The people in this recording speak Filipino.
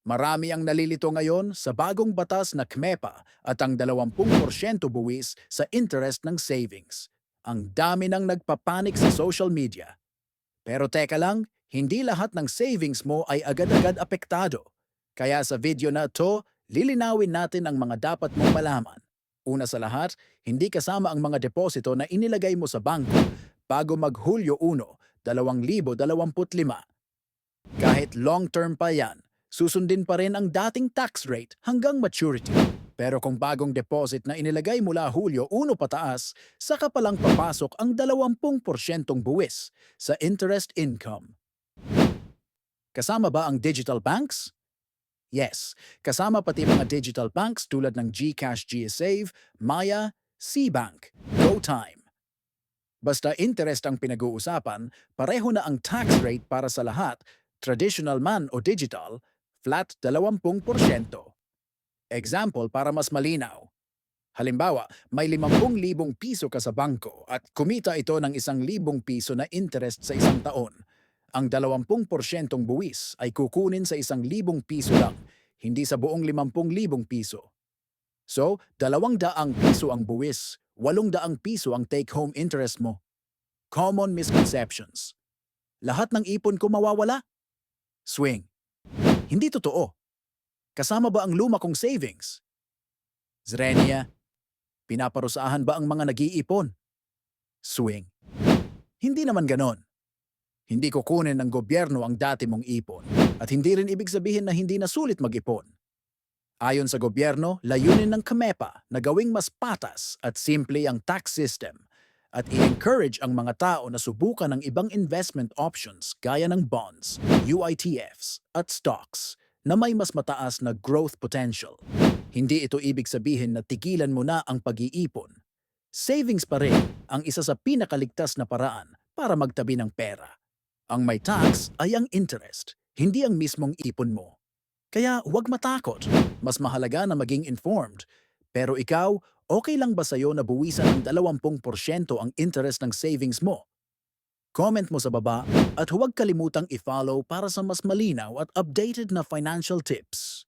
Marami ang nalilito ngayon sa bagong batas na KMEPA at ang 20% buwis sa interest ng savings. Ang dami nang nagpapanik sa social media. Pero teka lang, hindi lahat ng savings mo ay agad-agad apektado. Kaya sa video na to, lilinawin natin ang mga dapat mong malaman. Una sa lahat, hindi kasama ang mga deposito na inilagay mo sa bangko bago mag-Hulyo 1, 2025. Kahit long-term pa yan, susundin pa rin ang dating tax rate hanggang maturity. Pero kung bagong deposit na inilagay mula Hulyo 1 pataas, saka palang papasok ang 20% buwis sa interest income. Kasama ba ang digital banks? Yes, kasama pati mga digital banks tulad ng GCash GSave, Maya, Cbank, GoTime. Basta interest ang pinag-uusapan, pareho na ang tax rate para sa lahat, traditional man o digital, flat 20%. Example para mas malinaw. Halimbawa, may 50,000 piso ka sa bangko at kumita ito ng 1,000 piso na interest sa isang taon. Ang 20% buwis ay kukunin sa 1,000 piso lang, hindi sa buong 50,000 piso. So, 200 piso ang buwis, 800 piso ang take-home interest mo. Common misconceptions. Lahat ng ipon ko mawawala? Swing. Hindi totoo. Kasama ba ang luma kong savings? Zrenia, pinaparusahan ba ang mga nag-iipon? Swing. Hindi naman ganon. Hindi kukunin ng gobyerno ang dati mong ipon at hindi rin ibig sabihin na hindi na sulit mag-ipon. Ayon sa gobyerno, layunin ng KMEPA na gawing mas patas at simple ang tax system at i-encourage ang mga tao na subukan ng ibang investment options gaya ng bonds, UITFs at stocks na may mas mataas na growth potential. Hindi ito ibig sabihin na tigilan mo na ang pag-iipon. Savings pa rin ang isa sa pinakaligtas na paraan para magtabi ng pera. Ang may tax ay ang interest, hindi ang mismong ipon mo. Kaya huwag matakot. Mas mahalaga na maging informed. Pero ikaw, okay lang ba sa'yo na buwisan ng 20% ang interest ng savings mo? Comment mo sa baba at huwag kalimutang i-follow para sa mas malinaw at updated na financial tips.